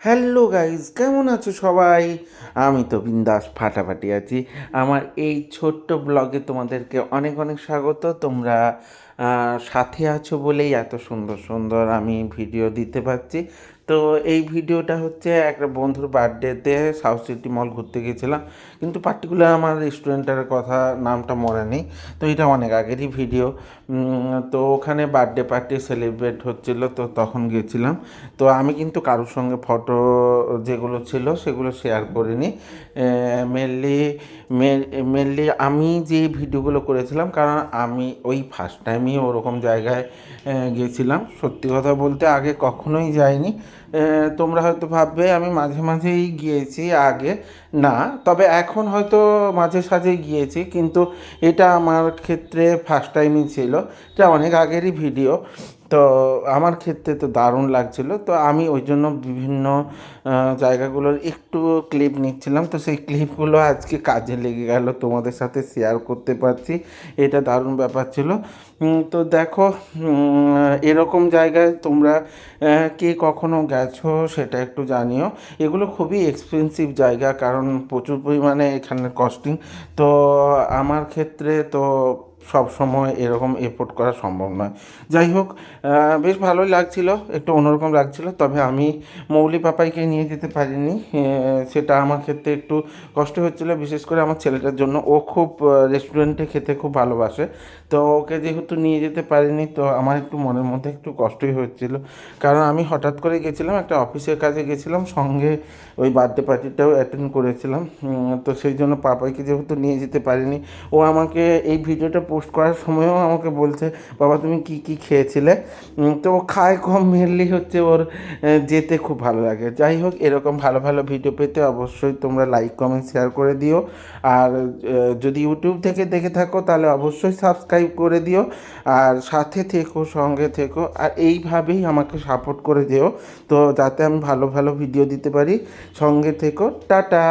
Hello guys কেমন আছো সবাই? আমি তো বিন্দাস ফাটাফাটি আছি। আমার এই ছোট্ট ব্লগে তোমাদেরকে অনেক অনেক স্বাগত। তোমরা সাথে আছো বলেই এত সুন্দর সুন্দর আমি ভিডিও দিতে পারছি। তো এই ভিডিওটা হচ্ছে একটা বন্ধুর বার্থডেতে সাউথ সিটি মল ঘুরতে গেছিলাম। কিন্তু পার্টিকুলার আমার রেস্টুরেন্টের কথা, নামটা মনে নেই। তো এটা অনেক আগেরই ভিডিও। তো ওখানে বার্থডে পার্টি সেলিব্রেট হচ্ছিল, তো তখন গেছিলাম। তো আমি কিন্তু কারোর সঙ্গে ফটো যেগুলো ছিল, সেগুলো শেয়ার করিনি। মেনলি মেনলি আমি যে ভিডিওগুলো করেছিলাম, কারণ আমি ওই ফার্স্ট টাইমই ওরকম জায়গায় গেছিলাম। সত্যি কথা বলতে আগে কখনোই যাইনি। তোমরা হয়তো ভাববে আমি মাঝে মাঝেই গিয়েছি আগে। না, তবে এখন হয়তো মাঝে সাঝে গিয়েছি, কিন্তু এটা আমার ক্ষেত্রে ফার্স্ট টাইমই ছিল। এটা অনেক আগেরই ভিডিও তো আমার ক্ষেত্রে তো দারুণ লাগছিল। তো আমি ওই জন্য বিভিন্ন জায়গাগুলোর একটু ক্লিপ নিচ্ছিলাম। তো সেই ক্লিপগুলো আজকে কাজে লেগে গেল, তোমাদের সাথে শেয়ার করতে পারছি। এটা দারুণ ব্যাপার ছিল। তো দেখো এরকম জায়গায় তোমরা কে কখনো গেছো সেটা একটু জানিও। এগুলো খুবই এক্সপেন্সিভ জায়গা, কারণ প্রচুর পরিমাণে এখানে কস্টিং তো আমার ক্ষেত্রে তো সব সময় এরকম এফোর্ট করা সম্ভব নয়। যাই হোক বেশ ভালোই লাগছিল, একটু অন্যরকম লাগছিল, তবে আমি মৌলি পাপাইকে নিয়ে যেতে পারিনি। সেটা আমার ক্ষেত্রে একটু কষ্ট হচ্ছিল, বিশেষ করে আমার ছেলেটার জন্য। ও খুব রেস্টুরেন্টে খেতে খুব ভালোবাসে। তো ওকে যেহেতু নিয়ে যেতে পারিনি, তো আমার একটু মনের মধ্যে একটু কষ্টই হচ্ছিল। কারণ আমি হঠাৎ করে গেছিলাম, একটা অফিসের কাজে গেছিলাম, সঙ্গে ওই বার্থডে পার্টিটাও অ্যাটেন্ড করেছিলাম। তো সেই জন্য পাপাইকে যেহেতু নিয়ে যেতে পারিনি, ও আমাকে এই ভিডিওটা পোস্ট করার সময়ও আমাকে বলছে, বাবা, তুমি কি কি খেয়েছিলে? তো ও খায় কম মেনলি হচ্ছে ওর যেতে খুব ভালো লাগে। যাই হোক, এরকম ভালো ভালো ভিডিও পেতে অবশ্যই তোমরা লাইক কমেন্ট শেয়ার করে দিও। আর যদি ইউটিউব থেকে দেখে থাকো, তাহলে অবশ্যই সাবস্ক্রাইব করে দিও। আর সাথে থেকো, সঙ্গে থেকো, আর এইভাবেই আমাকে সাপোর্ট করে দিও। তো যাতে আমি ভালো ভালো ভিডিও দিতে পারি। সঙ্গে থেকো, টাটা!